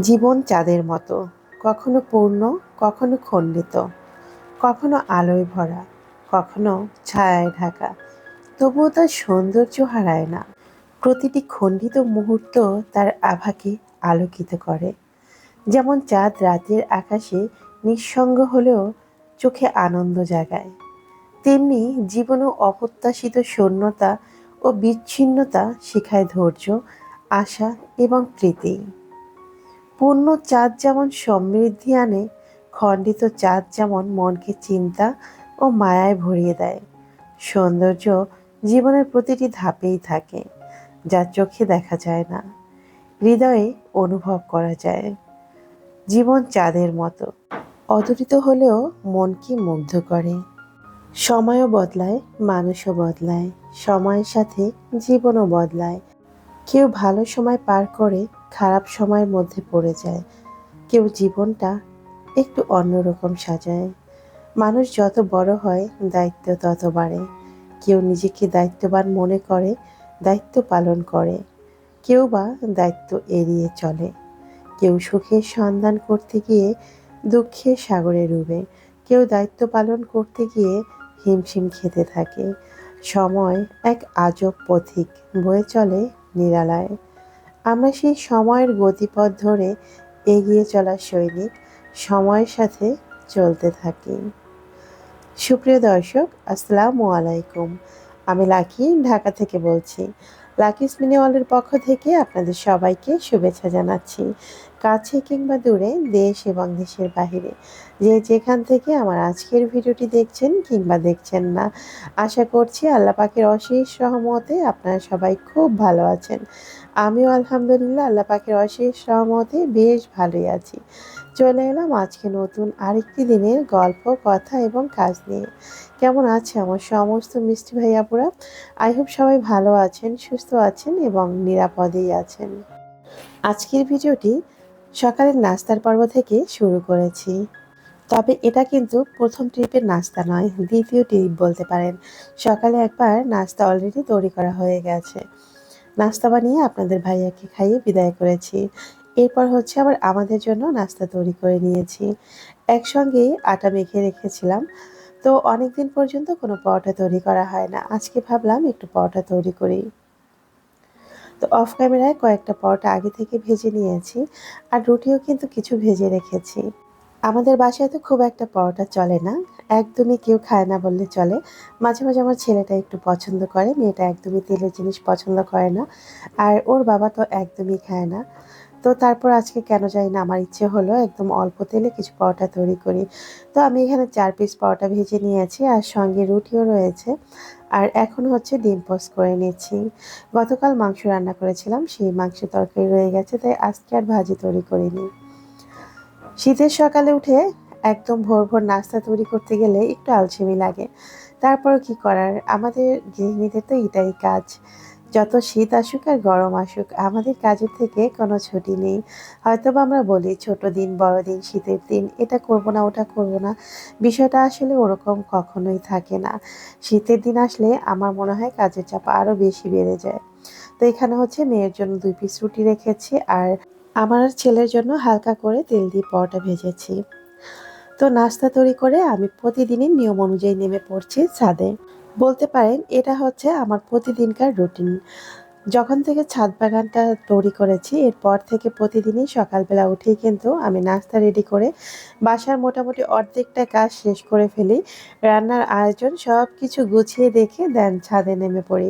জীবন চাঁদের মতো, কখনো পূর্ণ, কখনো খণ্ডিত, কখনো আলোয় ভরা, কখনো ছায়ায় ঢাকা। তবুও তার সৌন্দর্য হারায় না। প্রতিটি খণ্ডিত মুহূর্ত তার আভাকে আলোকিত করে। যেমন চাঁদ রাতের আকাশে নিঃসঙ্গ হলেও চোখে আনন্দ জাগায়। তেমনি জীবনেও অপ্রত্যাশিত শূন্যতা ও বিচ্ছিন্নতা শেখায় ধৈর্য, আশা এবং প্রীতি। পূর্ণ চাঁদ যেমন সমৃদ্ধি আনে, খণ্ডিত চাঁদ যেমন মনকে চিন্তা ও মায়ায় ভরিয়ে দেয়। সৌন্দর্য জীবনের প্রতিটি ধাপেই থাকে, যা চোখে দেখা যায় না, হৃদয়ে অনুভব করা যায়। জীবন চাঁদের মতো, অদূরিত হলেও মনকে মুগ্ধ করে। সময়ও বদলায়, মানুষও বদলায়, সময়ের সাথে জীবনও বদলায়। কেউ ভালো সময় পার করে খারাপ সময়ের মধ্যে পড়ে যায়। কেউ জীবনটা একটু অন্যরকম সাজায়। মানুষ যত বড় হয়, দায়িত্ব তত বাড়ে। কেউ নিজেকে দায়িত্ববান মনে করে, দায়িত্ব পালন করে। কেউ বা দায়িত্ব এড়িয়ে চলে। কেউ সুখের সন্ধান করতে গিয়ে দুঃখের সাগরে ডুবে। কেউ দায়িত্ব পালন করতে গিয়ে হিমশিম খেতে থাকে। সময় এক আজব পথিক বয়ে চলে নিরালায়। আমরা সেই সময়ের গতিপথ ধরে এগিয়ে চলা সৈনিক, সময়ের সাথে চলতে থাকি। সুপ্রিয় দর্শক, আসসালামু আলাইকুম। আমি লাকি, ঢাকা থেকে বলছি। লাকি স্মিনিওয়ালের পক্ষ থেকে আপনাদের সবাইকে শুভেচ্ছা জানাচ্ছি। কাছে কিংবা দূরে, দেশ এবং দেশের বাহিরে। যে যেখান থেকে আমার আজকের ভিডিওটি দেখছেন কিংবা দেখছেন না, আশা করছি আল্লাহ পাকের অশেষ সহমতে আপনারা সবাই খুব ভালো আছেন। আমিও আলহামদুলিল্লাহ আল্লাহ পাকের অশেষ সহমতে বেশ ভালোই আছি। চলে এলাম আজকে নতুন আরেকটি দিনের গল্প, কথা এবং কাজ নিয়ে। কেমন আছে আমার সমস্ত মিষ্টি ভাইয়াপুরা আই হোপ সবাই ভালো আছেন, সুস্থ আছেন এবং নিরাপদেই আছেন। আজকের ভিডিওটি সকালের নাস্তার পর্ব থেকে শুরু করেছি। তবে এটা কিন্তু প্রথম ট্রিপের নাস্তা নয়, দ্বিতীয় ট্রিপ বলতে পারেন। সকালে একবার নাস্তা অলরেডি তৈরি করা হয়ে গেছে। নাস্তা বানিয়ে আপনাদের ভাইয়াকে খাইয়ে বিদায় করেছি। এরপর হচ্ছে আবার আমাদের জন্য নাস্তা তৈরি করে নিয়েছি। একসঙ্গেই আটা মেখে রেখেছিলাম। তো অনেক দিন পর্যন্ত কোনো পরোটা তৈরি করা হয় না। আজকে ভাবলাম একটু পরোটা তৈরি করি। তো অফ ক্যামেরায় কয়েকটা পরোটা আগে থেকে ভেজে নিয়েছি। আর রুটিও কিন্তু কিছু ভেজে রেখেছি। আমাদের বাসায় তো খুব একটা পরোটা চলে না। একদমই কেউ খায় না বললে চলে। মাঝে মাঝে আমার ছেলেটা একটু পছন্দ করে, মেয়েটা একদমই তেলের জিনিস পছন্দ করে না। আর ওর বাবা তো একদমই খায় না। তো তারপর আজকে কেন জানি না, আমার ইচ্ছে হলো একদম অল্প তেলে কিছু পরোটা তৈরি করি। তো আমি এখানে চার পিস পরোটা ভেজে নিয়েছি আর সঙ্গে রুটিও রয়েছে। আর এখন হচ্ছে ডিম পোস্ট করে নিচ্ছি। গতকাল মাংস রান্না করেছিলাম, সেই মাংস তরকারি রয়ে গেছে, তাই আজকে আর ভাজি তৈরি করিনি। শীতের সকালে উঠে একদম ভোর ভোর নাস্তা তৈরি করতে গেলে একটু আলসেমি লাগে। তারপর কি করার? আমাদের গৃহিণীদের তো এটাই কাজ। যত শীত আসুক আর গরম আসুক, আমাদের কাজের থেকে কোনো ছুটি নেই। হয়তো বা আমরা বলি, ছোট দিন, বড় দিন, শীতের দিন। এটা করব না, ওটা করব না। বিষয়টা আসলে ওরকম কখনোই থাকে না। শীতের দিন আসলে আমার মনে হয় কাজের চাপ আরও বেশি বেড়ে যায়। তো এখানে হচ্ছে মেয়ের জন্য দুই পিস রুটি রেখেছি আর আমার ছেলের জন্য হালকা করে তেল দিয়ে পরোটা ভেজেছি। তো নাস্তা তৈরি করে আমি প্রতিদিনই নিয়ম অনুযায়ী নেমে পড়ছি ছাদে। বলতে পারেন, এটা হচ্ছে আমার প্রতিদিনকার রুটিন। যখন থেকে ছাদ বাগানটা তৈরি করেছি, এরপর থেকে প্রতিদিনই সকালবেলা উঠেই কিন্তু আমি নাস্তা রেডি করে বাসার মোটামুটি অর্ধেকটা কাজ শেষ করে ফেলি। রান্নার আয়োজন সব কিছু গুছিয়ে দেখে দেন ছাদে নেমে পড়ি।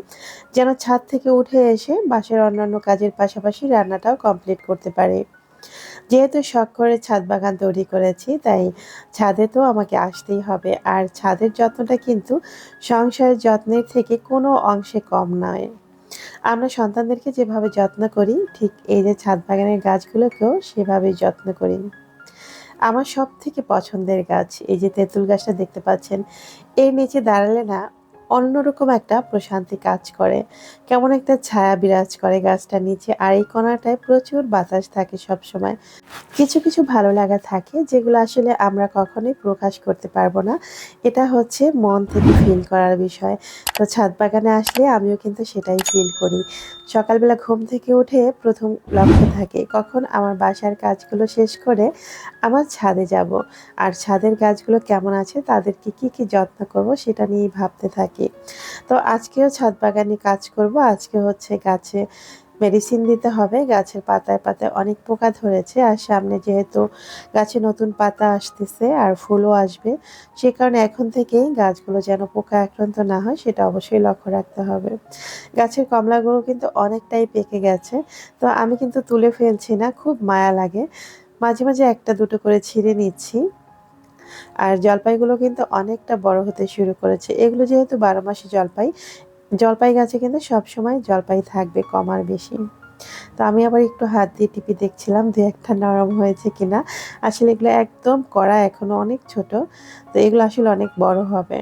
যেন ছাদ থেকে উঠে এসে বাসার অন্যান্য কাজের পাশাপাশি রান্নাটাও কমপ্লিট করতে পারি। যেহেতু শখ করে ছাদ বাগান তৈরি করেছি, তাই ছাদে তো আমাকে আসতেই হবে। আর ছাদের যত্নটা কিন্তু সংসারের যত্নের থেকে কোনো অংশে কম নয়। আমরা সন্তানদেরকে যেভাবে যত্ন করি, ঠিক এই যে ছাদ বাগানের গাছগুলোকেও সেভাবেই যত্ন করি। আমার সব থেকে পছন্দের গাছ, এই যে তেঁতুল গাছটা দেখতে পাচ্ছেন, এর নিচে দাঁড়ালে না অন্যরকম একটা প্রশান্তি কাজ করে। কেমন একটা ছায়া বিরাজ করে গাছটার নিচে আর এই কোনাটায় প্রচুর বাতাস থাকে সব সময় কিছু কিছু ভালো লাগা থাকে যেগুলো আসলে আমরা কখনোই প্রকাশ করতে পারব না। এটা হচ্ছে মন থেকে ফিল করার বিষয়। তো ছাদ বাগানে আসলে আমিও কিন্তু সেটাই ফিল করি। সকালবেলা ঘুম থেকে উঠে প্রথম লক্ষ্য থাকে, কখন আমার বাসার কাজগুলো শেষ করে আমার ছাদে যাব? আর ছাদের গাছগুলো কেমন আছে, তাদেরকে কি কি যত্ন করব সেটা নিয়েই ভাবতে থাকি। তো আজকেও ছাদ বাগানে কাজ করব। আজকে হচ্ছে গাছে মেডিসিন দিতে হবে। গাছের পাতায় পাতায় অনেক পোকা ধরেছে আর সামনে যেহেতু গাছে নতুন পাতা আসতেছে আর ফুলও আসবে, সে কারণে এখন থেকেই গাছগুলো যেন পোকা আক্রান্ত না হয় সেটা অবশ্যই লক্ষ্য রাখতে হবে। গাছের কমলাগুলো কিন্তু অনেকটাই পেকে গেছে। তো আমি কিন্তু তুলে ফেলছি না, খুব মায়া লাগে। মাঝে মাঝে একটা দুটো করে ছিঁড়ে নিচ্ছি। আর জলপাইগুলো কিন্তু অনেকটা বড় হতে শুরু করেছে। এগুলো যেহেতু বারো মাসে জলপাই জলপাই গাছে কিন্তু সবসময় জলপাই থাকবে কমার বেশি। তো আমি আবার একটু হাত দিয়ে টিপি দেখছিলাম, দু একটা নরম হয়েছে কিনা। আসলে এগুলো একদম কড়া, এখনও অনেক ছোট। তো এগুলো আসলে অনেক বড় হবে।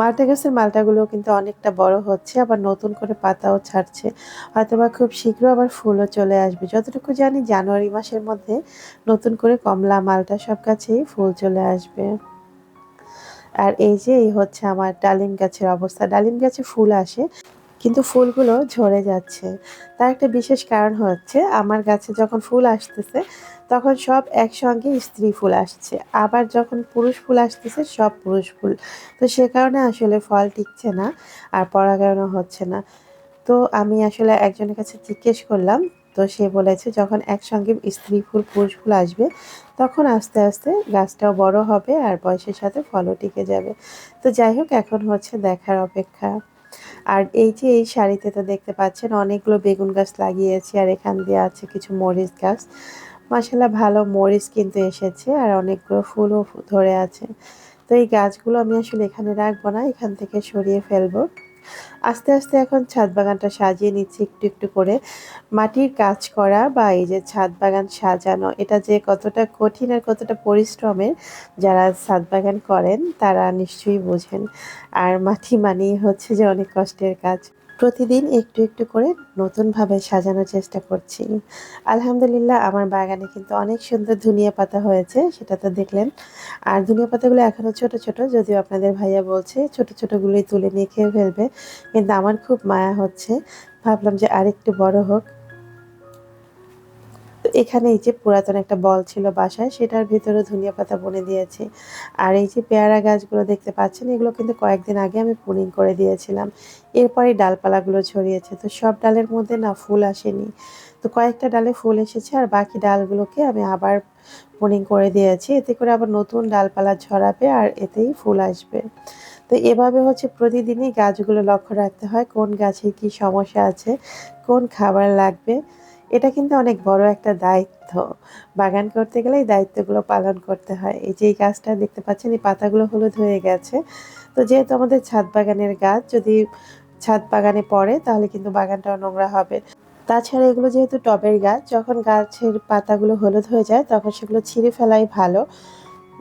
মালটা গাছের মালটাগুলো কিন্তু অনেকটা বড় হচ্ছে, আবার নতুন করে পাতাও ছাড়ছে। হয়তোবা খুব শীঘ্র আবার ফুলও চলে আসবে। যতটুকু জানি জানুয়ারি মাসের মধ্যে নতুন করে কমলা, মালটা সব গাছেই ফুল চলে আসবে। আর এই যে, এই হচ্ছে আমার ডালিম গাছের অবস্থা। ডালিম গাছে ফুল আসে, কিন্তু ফুলগুলো ঝরে যাচ্ছে। তার একটা বিশেষ কারণ হচ্ছে, আমার গাছে যখন ফুল আসতেছে তখন সব একসঙ্গে স্ত্রী ফুল আসছে। আবার যখন পুরুষ ফুল আসতেছে, সব পুরুষ ফুল। তো সে কারণে আসলে ফল টিকছে না আর পরাগায়নও হচ্ছে না। তো আমি আসলে একজনের কাছে জিজ্ঞেস করলাম, তো সে বলেছে যখন একসঙ্গে স্ত্রী ফুল, পুরুষ ফুল আসবে, তখন আস্তে আস্তে গাছটাও বড় হবে আর বয়সের সাথে ফলও টিকে যাবে। তো যাই হোক, এখন হচ্ছে দেখার অপেক্ষা। আর এই যে এই শাড়িতে তো দেখতে পাচ্ছেন, অনেকগুলো বেগুন গাছ লাগিয়েছি আর এখান দিয়ে আছে কিছু মরিচ গাছ। মাসাল্লাহ ভালো মরিচ কিন্তু এসেছে আর অনেকগুলো ফুলও ধরে আছে। তো এই গাছগুলো আমি আসলে এখানে রাখব না, এখান থেকে সরিয়ে ফেলব। আস্তে আস্তে এখন ছাদ বাগানটা সাজিয়ে নিচ্ছি একটু একটু করে। মাটির কাজ করা বা এই যে ছাদ বাগান সাজানো, এটা যে কতটা কঠিন আর কতটা পরিশ্রমের যারা ছাদ বাগান করেন, তারা নিশ্চয়ই বোঝেন। আর মাটি মানেই হচ্ছে যে অনেক কষ্টের কাজ। প্রতিদিন একটু একটু করে নতুনভাবে সাজানোর চেষ্টা করছি। আলহামদুলিল্লাহ, আমার বাগানে কিন্তু অনেক সুন্দর ধনিয়া পাতা হয়েছে, সেটা তো দেখলেন। আর ধনিয়া পাতাগুলো এখনও ছোট ছোট, যদিও আপনাদের ভাইয়া বলছে ছোট ছোটোগুলোই তুলে নিয়ে খেয়ে ফেলবে, কিন্তু আমার খুব মায়া হচ্ছে। ভাবলাম যে আরেকটু বড় হোক। তো এখানে এই যে পুরাতন একটা বল ছিল বাসায়, সেটার ভিতরে ধনিয়া পাতা বনে দিয়েছি। আর এই যে পেয়ারা গাছগুলো দেখতে পাচ্ছেন, এগুলো কিন্তু কয়েকদিন আগে আমি পুনিং করে দিয়েছিলাম। এরপরে ডালপালাগুলো ছড়িয়েছে। তো সব ডালের মধ্যে না ফুল আসেনি। তো কয়েকটা ডালে ফুল এসেছে আর বাকি ডালগুলোকে আমি আবার পুনিং করে দিয়েছি। এতে করে আবার নতুন ডালপালা ছড়াবে আর এতেই ফুল আসবে। তো এভাবে হচ্ছে প্রতিদিনই গাছগুলো লক্ষ্য রাখতে হয়, কোন গাছে কি সমস্যা আছে, কোন খাবার লাগবে। এটা কিন্তু অনেক বড় একটা দায়িত্ব। বাগান করতে গেলে এই দায়িত্বগুলো পালন করতে হয়। এই যে এই গাছটা দেখতে পাচ্ছেন, এই পাতাগুলো হলুদ হয়ে গেছে। তো যেহেতু আমাদের ছাদ বাগানের গাছ, যদি ছাদ বাগানে পড়ে তাহলে কিন্তু বাগানটাও নোংরা হবে। তাছাড়া এগুলো যেহেতু টবের গাছ, যখন গাছের পাতাগুলো হলুদ হয়ে যায় তখন সেগুলো ছিঁড়ে ফেলাই ভালো।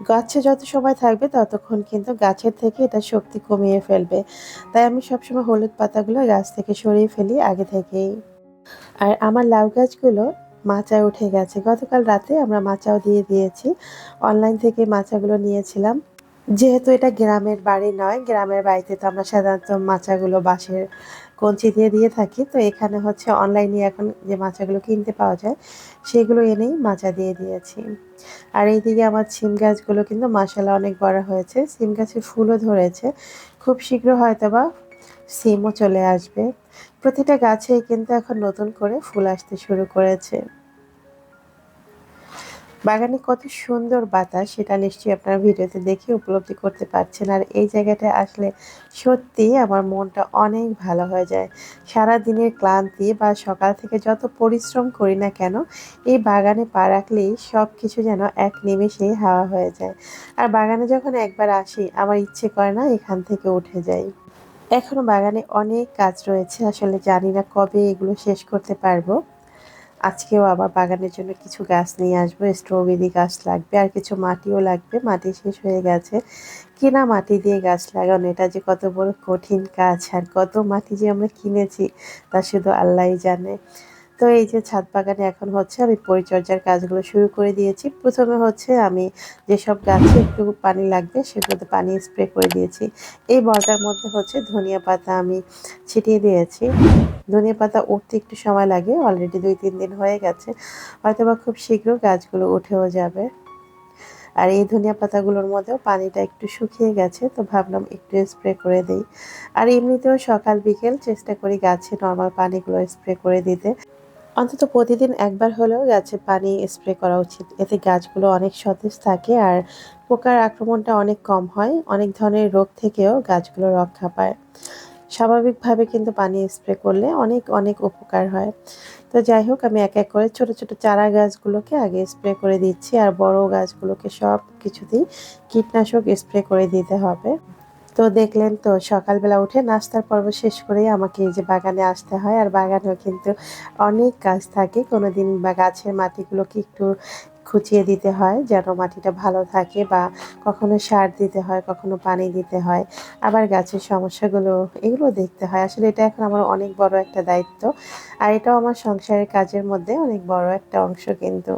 গাছে যত সময় থাকবে ততক্ষণ কিন্তু গাছের থেকে এটা শক্তি কমিয়ে ফেলবে। তাই আমি সবসময় হলুদ পাতাগুলো গাছ থেকে সরিয়ে ফেলি, আগে থেকেই। আর আমার লাউ গাছগুলো মাচায় উঠে গেছে। গতকাল রাতে আমরা মাচাও দিয়ে দিয়েছি। অনলাইন থেকে মাচাগুলো নিয়েছিলাম। যেহেতু এটা গ্রামের বাড়ি নয়, গ্রামের বাড়িতে তো আমরা সাধারণত মাচাগুলো বাঁশের কঞ্চি দিয়ে দিয়ে থাকি। তো এখানে হচ্ছে অনলাইনে এখন যে মাচাগুলো কিনতে পাওয়া যায়, সেগুলো এনেই মাচা দিয়ে দিয়েছি। আর এইদিকে আমার সিম গাছগুলো কিন্তু মাসালা অনেক বড় হয়েছে। সিম গাছের ফুলও ধরেছে। খুব শীঘ্র হয়তো বা সিমও চলে আসবে। প্রতিটা গাছেই কিন্তু এখন নতুন করে ফুল আসতে শুরু করেছে। বাগানে কত সুন্দর বাতাস, সেটা নিশ্চয়ই আপনার ভিডিওতে দেখে উপলব্ধি করতে পারছেন। আর এই জায়গাটায় আসলে সত্যি আমার মনটা অনেক ভালো হয়ে যায়। সারা দিনের ক্লান্তি বা সকাল থেকে যত পরিশ্রম করি না কেন, এই বাগানে পা রাখলেই সব কিছু যেন এক নিমেষেই হাওয়া হয়ে যায়। আর বাগানে যখন একবার আসি, আমার ইচ্ছে করে না এখান থেকে উঠে যাই। এখনও বাগানে অনেক কাজ রয়েছে, আসলে জানি না কবে এগুলো শেষ করতে পারব। আজকেও আবার বাগানের জন্য কিছু গাছ নিয়ে আসব স্ট্রবেরি গাছ লাগবে আর কিছু মাটিও লাগবে, মাটি শেষ হয়ে গেছে। কিনা মাটি দিয়ে গাছ লাগানো, এটা যে কত বড় কঠিন কাজ আর কত মাটি যে আমরা কিনেছি তা শুধু আল্লাহই জানে। তো এই যে ছাদ বাগানে এখন হচ্ছে আমি পরিচর্যার কাজগুলো শুরু করে দিয়েছি। প্রথমে হচ্ছে আমি যেসব গাছে একটু পানি লাগবে সেগুলোতে পানি স্প্রে করে দিয়েছি। এই বলটার মধ্যে হচ্ছে ধনিয়া পাতা আমি ছিটিয়ে দিয়েছি। ধনিয়া পাতা উঠতে একটু সময় লাগে অলরেডি দুই, তিন দিন হয়ে গেছে। হয়তো বা খুব শীঘ্র গাছগুলো উঠেও যাবে। আর এই ধনিয়া পাতাগুলোর মধ্যেও পানিটা একটু শুকিয়ে গেছে, তো ভাবলাম একটু স্প্রে করে দিই। আর এমনিতেও সকাল, বিকেল চেষ্টা করি গাছে নর্মাল পানিগুলো স্প্রে করে দিতে। অন্তত প্রতিদিন একবার হলেও গাছে পানি স্প্রে করা উচিত। এতে গাছগুলো অনেক সতেজ থাকে আর পোকার আক্রমণটা অনেক কম হয়। অনেক ধরনের রোগ থেকেও গাছগুলো রক্ষা পায়। স্বাভাবিকভাবে কিন্তু পানি স্প্রে করলে অনেক অনেক উপকার হয়। তো যাই হোক, আমি এক এক করে ছোট ছোট চারা গাছগুলোকে আগে স্প্রে করে দিচ্ছি আর বড় গাছগুলোকে সব কিছুতেই কীটনাশক স্প্রে করে দিতে হবে। তো দেখলেন তো, সকালবেলা উঠে নাস্তার পর্ব শেষ করেই আমাকে এই যে বাগানে আসতে হয়। আর বাগানেও কিন্তু অনেক কাজ থাকে। কোনো দিন বা গাছের মাটিগুলোকে একটু খুঁচিয়ে দিতে হয়, যেন মাটিটা ভালো থাকে বা কখনো সার দিতে হয়, কখনো পানি দিতে হয়। আবার গাছের সমস্যাগুলো, এগুলো দেখতে হয়। আসলে এটা এখন আমার অনেক বড় একটা দায়িত্ব। আর এটাও আমার সংসারের কাজের মধ্যে অনেক বড় একটা অংশ কিন্তু।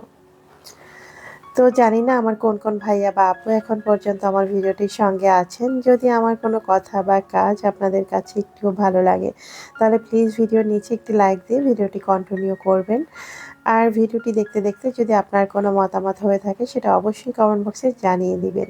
তো জানি না আমার কোন কোন ভাইয়া বা আপু এখন পর্যন্ত আমার ভিডিওটির সঙ্গে আছেন। যদি আমার কোনো কথা বা কাজ আপনাদের কাছে একটু ভালো লাগে, তাহলে প্লিজ ভিডিওর নিচে একটি লাইক দিয়ে ভিডিওটি কন্টিনিউ করবেন। আর ভিডিওটি দেখতে দেখতে যদি আপনার কোনো মতামত হয়ে থাকে, সেটা অবশ্যই কমেন্ট বক্সে জানিয়ে দিবেন।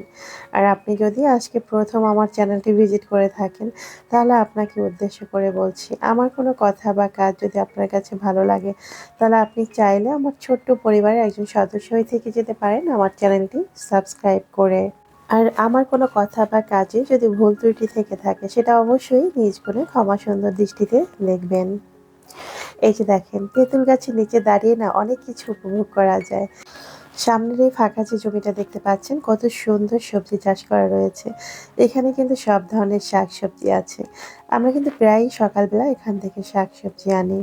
আর আপনি যদি আজকে প্রথম আমার চ্যানেলটি ভিজিট করে থাকেন, তাহলে আপনাকে উদ্দেশ্য করে বলছি, আমার কোনো কথা বা কাজ যদি আপনার কাছে ভালো লাগে, তাহলে আপনি চাইলে আমার ছোট্ট পরিবারের একজন সদস্য হয়ে থেকে যেতে পারেন আমার চ্যানেলটি সাবস্ক্রাইব করে। আর আমার কোনো কথা বা কাজে যদি ভুল ত্রুটি থেকে থাকে, সেটা অবশ্যই নিজ করে ক্ষমা সুন্দর দৃষ্টিতে দেখবেন। এই যে দেখেন, তেঁতুল গাছের নিচে দাঁড়িয়ে না অনেক কিছু উপভোগ করা যায়। সামনের এই ফাঁকা যে জমিটা দেখতে পাচ্ছেন, কত সুন্দর সবজি চাষ করা রয়েছে। এখানে কিন্তু সব ধরনের শাক সবজি আছে। আমরা কিন্তু প্রায়ই সকালবেলা এখান থেকে শাক সবজি আনি।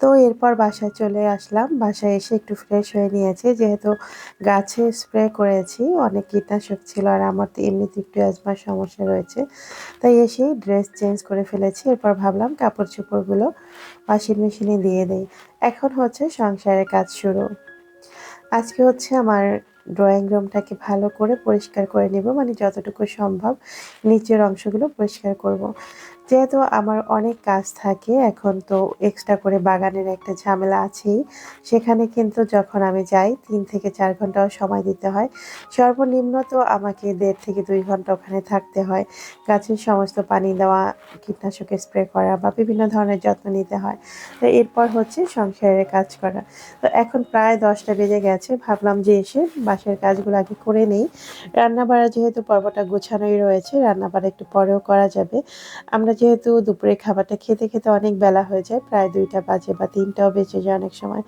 তো এরপর বাসায় চলে আসলাম। বাসায় এসে একটু ফ্রেশ হয়ে নিয়েছি। যেহেতু গাছে স্প্রে করেছি, অনেক কীটনাশক ছিল আর আমার তো এমনিতে একটু অ্যাজমার সমস্যা রয়েছে। তাই এসে ড্রেস চেঞ্জ করে ফেলেছি। এরপর ভাবলাম কাপড় চোপড়গুলো ওয়াশিং মেশিনে দিয়ে দেই। এখন হচ্ছে সংসারের কাজ শুরু। আজকে হচ্ছে আমার ড্রয়িং রুমটাকে ভালো করে পরিষ্কার করে নেব। মানে যতটুকু সম্ভব নিচের অংশগুলো পরিষ্কার করব। যেহেতু আমার অনেক কাজ থাকে, এখন তো এক্সট্রা করে বাগানের একটা ঝামেলা আছেই। সেখানে কিন্তু যখন আমি যাই, তিন থেকে চার ঘন্টাও সময় দিতে হয়। সর্বনিম্ন তো আমাকে দেড় থেকে দুই ঘণ্টা ওখানে থাকতে হয়। গাছের সমস্ত পানি দেওয়া কীটনাশক স্প্রে করা বা বিভিন্ন ধরনের যত্ন নিতে হয়। তো এরপর হচ্ছে সংসারের কাজ করা। তো এখন প্রায় দশটা বেজে গেছে, ভাবলাম যে এসে বাসার কাজগুলো আগে করে নেই। রান্নাবাড়া যেহেতু পর্বটা গোছানোই রয়েছে, রান্নাবাড়া একটু পরেও করা যাবে। আমরা যেহেতু দুপুরে খাবারটা খেতে খেতে অনেক বেলা হয়ে যায়, প্রায় দুইটা বাজে বা তিনটাও বেঁচে যায় অনেক সময়।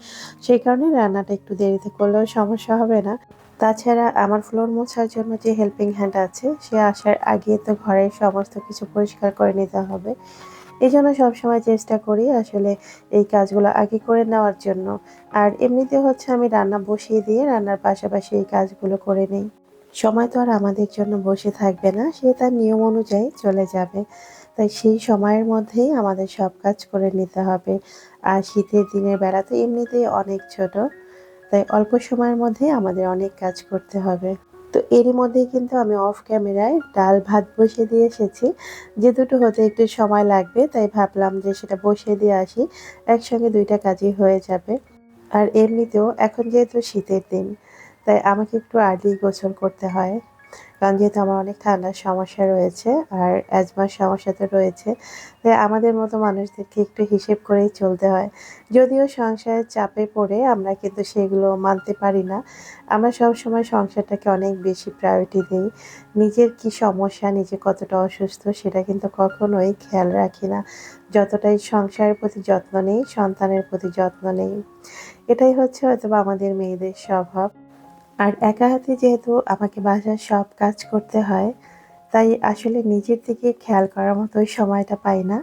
সেই কারণে রান্নাটা একটু দেরিতে করলেও সমস্যা হবে না। তাছাড়া আমার ফ্লোর মোছার জন্য যে হেল্পিং হ্যান্ড আছে, সে আসার আগে তো ঘরের সমস্ত কিছু পরিষ্কার করে নিতে হবে। এই জন্য সবসময় চেষ্টা করি আসলে এই কাজগুলো আগে করে নেওয়ার জন্য। আর এমনিতে হচ্ছে আমি রান্না বসিয়ে দিয়ে রান্নার পাশাপাশি এই কাজগুলো করে নিই। সময় তো আর আমাদের জন্য বসে থাকবে না, সে তার নিয়ম অনুযায়ী চলে যাবে। তাই সেই সময়ের মধ্যেই আমাদের সব কাজ করে নিতে হবে। আর শীতের দিনের বেলা তো এমনিতেই অনেক ছোট, তাই অল্প সময়ের মধ্যেই আমাদের অনেক কাজ করতে হবে। তো এরই মধ্যেই কিন্তু আমি অফ ক্যামেরায় ডাল ভাত বসিয়ে দিয়ে এসেছি। যে দুটো হতে একটু সময় লাগবে, তাই ভাবলাম যে সেটা বসিয়ে দিয়ে আসি, একসঙ্গে দুইটা কাজই হয়ে যাবে। আর এমনিতেও এখন যেহেতু শীতের দিন, তাই আমাকে একটু আর্লি গোসল করতে হয়। কারণ যেহেতু আমার অনেক ঠান্ডার সমস্যা রয়েছে আর অ্যাজমার সমস্যা তো রয়েছে, তাই আমাদের মতো মানুষদেরকে একটু হিসেব করেই চলতে হয়। যদিও সংসারের চাপে পড়ে আমরা কিন্তু সেগুলো মানতে পারি না। আমরা সব সময় সংসারটাকে অনেক বেশি প্রায়োরিটি দিই। নিজের কি সমস্যা, নিজে কতটা অসুস্থ সেটা কিন্তু কখনোই খেয়াল রাখি না। যতটাই সংসারের প্রতি যত্ন নেই, সন্তানের প্রতি যত্ন নেই। এটাই হচ্ছে হয়তো আমাদের মেয়েদের স্বভাব। আর একা হাতে যেহেতু আমাকে বাসার সব কাজ করতে হয়, তাই আসলে নিজের দিকে খেয়াল করার মতোই সময়টা পাই না।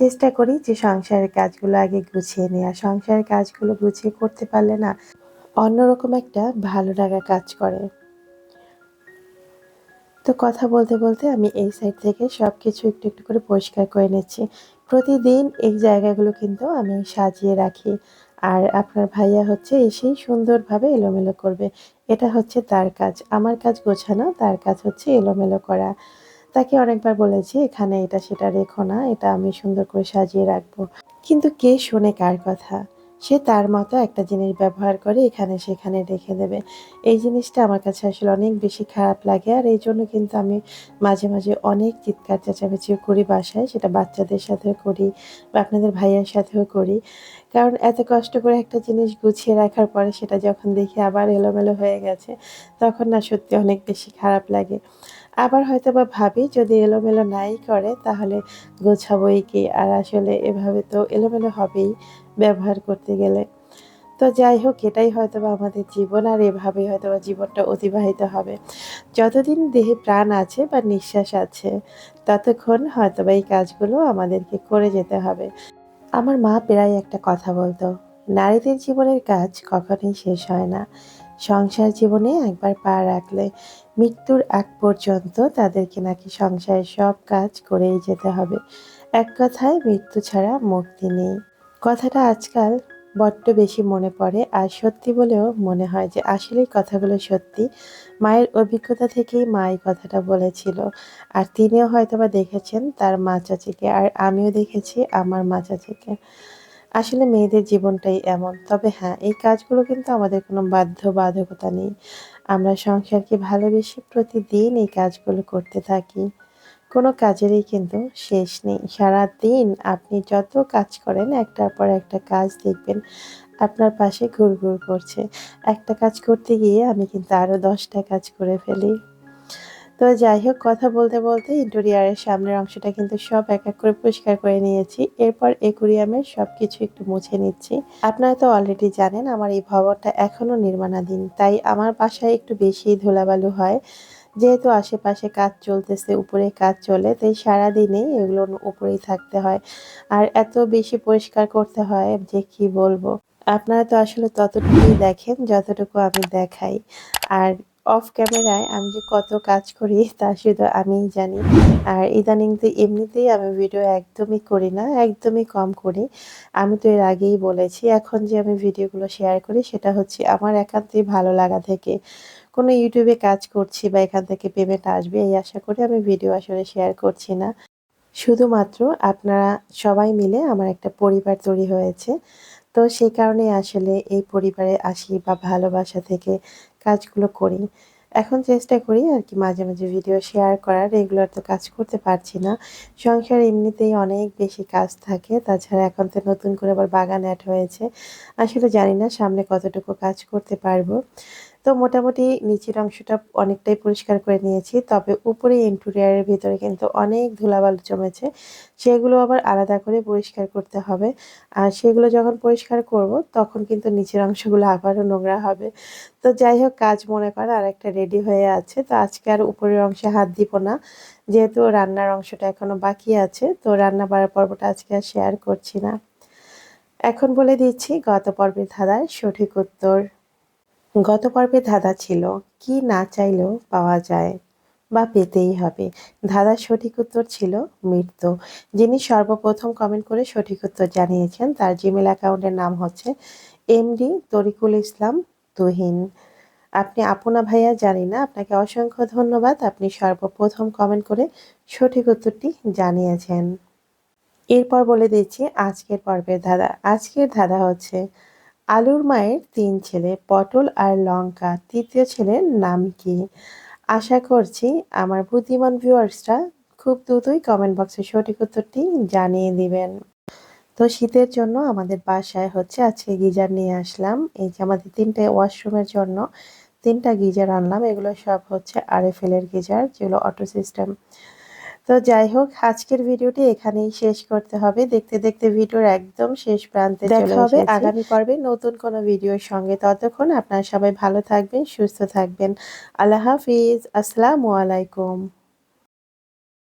চেষ্টা করি যে সংসারের কাজগুলো আগে গুছিয়ে নেওয়া সংসারের কাজগুলো গুছিয়ে করতে পারলে না অন্যরকম একটা ভালো লাগা কাজ করে। তো কথা বলতে বলতে আমি এই সাইড থেকে সব কিছু একটু একটু করে পরিষ্কার করে নিচ্ছি। প্রতিদিন এই জায়গাগুলো কিন্তু আমি সাজিয়ে রাখি। আর আপনার ভাইয়া হচ্ছে এসেই সুন্দরভাবে এলোমেলো করবে। এটা হচ্ছে তার কাজ। আমার কাজ গোছানো, তার কাজ হচ্ছে এলোমেলো করা। তাকে অনেকবার বলেছি, এখানে এটা সেটা রেখো না, এটা আমি সুন্দর করে সাজিয়ে রাখব। কিন্তু কে শোনে কার কথা? সে তার মতো একটা জিনিস ব্যবহার করে এখানে সেখানে রেখে দেবে। এই জিনিসটা আমার কাছে আসলে অনেক বেশি খারাপ লাগে আর এই জন্য কিন্তু আমি মাঝে মাঝে অনেক চিৎকার চেঁচামেচিও করি বাসায়। সেটা বাচ্চাদের সাথেও করি বা আপনাদের ভাইয়ের সাথেও করি। কারণ এত কষ্ট করে একটা জিনিস গুছিয়ে রাখার পরে সেটা যখন দেখি আবার এলোমেলো হয়ে গেছে, তখন না সত্যি অনেক বেশি খারাপ লাগে। আবার হয়তো বা ভাবি যদি এলোমেলো নাই করে তাহলে গোছাবোই কি? আর আসলে এভাবে তো এলোমেলো হবেই। ব্যবহার করতে গেলে। তো যাই হোক, এটাই হয়তো বা আমাদের জীবন আর এভাবেই হয়তো বা জীবনটা অতিবাহিত হবে। যতদিন দেহে প্রাণ আছে বা নিঃশ্বাস আছে, ততক্ষণ হয়তো বা এই কাজগুলো আমাদেরকে করে যেতে হবে। আমার মা প্রায় একটা কথা বলতো, নারীদের জীবনের কাজ কখনোই শেষ হয় না। সংসার জীবনে একবার পা রাখলে মৃত্যুর আগ পর্যন্ত তাদেরকে নাকি সংসারের সব কাজ করেই যেতে হবে। এক কথায়, মৃত্যু ছাড়া মুক্তি নেই। কথাটা আজকাল বড্ড বেশি মনে পড়ে আর সত্যি বলেও মনে হয় যে আসলেই কথাগুলো সত্যি। মায়ের অভিজ্ঞতা থেকেই মা এই কথাটা বলেছিল। আর তিনিও হয়তোবা দেখেছেন তার মা চাচিকে আর আমিও দেখেছি আমার মা চাচিকে। আসলে মেয়েদের জীবনটাই এমন। তবে হ্যাঁ এই কাজগুলো কিন্তু আমাদের কোনো বাধ্য বাধকতা নেই। আমরা সংসারকে ভালোবেসে প্রতিদিন এই কাজগুলো করতে থাকি। কোনো কাজেরই কিন্তু শেষ নেই। সারা দিন আপনি যত কাজ করেন, একটার পর একটা কাজ দেখবেন আপনার পাশে ঘুরঘুর করছে। একটা কাজ করতে গিয়ে আমি কিন্তু আরও দশটা কাজ করে ফেলি। তো যাই হোক, কথা বলতে বলতে ইন্টেরিয়ারের সামনের অংশটা কিন্তু সব এক এক করে পরিষ্কার করে নিয়েছি। এরপর একুরিয়ামের সব কিছু একটু মুছে নিচ্ছি। আপনারা তো অলরেডি জানেন, আমার এই ভবনটা এখনও নির্মাণাধীন, তাই আমার বাসায় একটু বেশি ধুলাবালু হয়। যেহেতু আশেপাশে কাজ চলতেছে, উপরে কাজ চলে, তাই সারাদিনেই এগুলো উপরেই থাকতে হয়। আর এত বেশি পরিষ্কার করতে হয় যে কি বলব? আপনারা তো আসলে ততটুকুই দেখেন, যতটুকু আমি দেখাই। আর অফ ক্যামেরায় আমি যে কত কাজ করি, তা শুধু আমিই জানি। আর ইদানিং তো এমনিতেই আমি ভিডিও একদমই করি না, একদমই কম করি। আমি তো এর আগেই বলেছি, এখন যে আমি ভিডিওগুলো শেয়ার করি, সেটা হচ্ছে আমার একান্তই ভালো লাগা থেকে। কোনো ইউটিউবে কাজ করছি বা এখান থেকে পেমেন্ট আসবে, এই আশা করে আমি ভিডিও আসলে শেয়ার করছি না। শুধুমাত্র আপনারা সবাই মিলে আমার একটা পরিবার তৈরি হয়েছে। তো সেই কারণে আসলে এই পরিবারে আসি বা ভালোবাসা থেকে কাজগুলো করি। এখন চেষ্টা করি আর কি মাঝে মাঝে ভিডিও শেয়ার করার রেগুলার তো কাজ করতে পারছি না। সংসার এমনিতেই অনেক বেশি কাজ থাকে, তাছাড়া এখন তো নতুন করে আবার বাগান অ্যাড হয়েছে। আসলে জানি না সামনে কতটুকু কাজ করতে পারব। তো মোটামুটি নিচের অংশটা অনেকটাই পরিষ্কার করে নিয়েছি, তবে উপরে ইন্টেরিয়ারের ভিতরে কিন্তু অনেক ধুলাবালু জমেছে। সেগুলো আবার আলাদা করে পরিষ্কার করতে হবে। আর সেগুলো যখন পরিষ্কার করব, তখন কিন্তু নিচের অংশগুলো আবারও নোংরা হবে। তো যাই হোক, কাজ মনে করে আর একটা রেডি হয়ে আছে। তো আজকে আর উপরের অংশে হাত দিব না। যেহেতু রান্নার অংশটা এখনও বাকি আছে, তো রান্না বাড়ার পর্বটা আজকে আর শেয়ার করছি না। এখন বলে দিচ্ছি, গত পর্বের ধাঁধার সঠিক উত্তর। গত পর্বে ধাঁধা ছিল, কি না চাইলেও পাওয়া যায় বা পেতেই হবে। ধাঁধার সঠিক উত্তর ছিল মৃত্যু। যিনি সর্বপ্রথম কমেন্ট করে সঠিক উত্তর জানিয়েছেন, তার জিমেল অ্যাকাউন্টের নাম হচ্ছে এমডি তরিকুল ইসলাম তুহিন। আপনি আপনা ভাইয়া জানি না, আপনাকে অসংখ্য ধন্যবাদ। আপনি সর্বপ্রথম কমেন্ট করে সঠিক উত্তরটি জানিয়েছেন। এরপর বলে দিচ্ছি, আজকের পর্বের ধাঁধা। আজকের ধাঁধা হচ্ছে আলুর মায়ের তিন ছেলে, পটল আর লঙ্কা। তৃতীয় ছেলের নাম কি? আশা করছি আমার বুদ্ধিমান ভিউয়ার্সরা খুব দ্রুতই কমেন্ট বক্সে সঠিক উত্তরটি জানিয়ে দিবেন। তো শীতের জন্য আমাদের বাসায় হচ্ছে আজকে গিজার নিয়ে আসলাম। এই যে আমাদের তিনটে ওয়াশরুমের জন্য তিনটা গিজার আনলাম। এগুলো সব হচ্ছে আরএফএল গিজার, যেগুলো অটো সিস্টেম। তো যাই হোক আজকের ভিডিওটি এখানেই শেষ করতে হবে। দেখতে দেখতে ভিডিওর একদম শেষ প্রান্তে দেখা হবে আগামী পর্বে নতুন কোনো ভিডিওর সঙ্গে। ততক্ষণ আপনারা সবাই ভালো থাকবেন সুস্থ থাকবেন। আল্লাহ হাফিজ। আসসালামু আলাইকুম।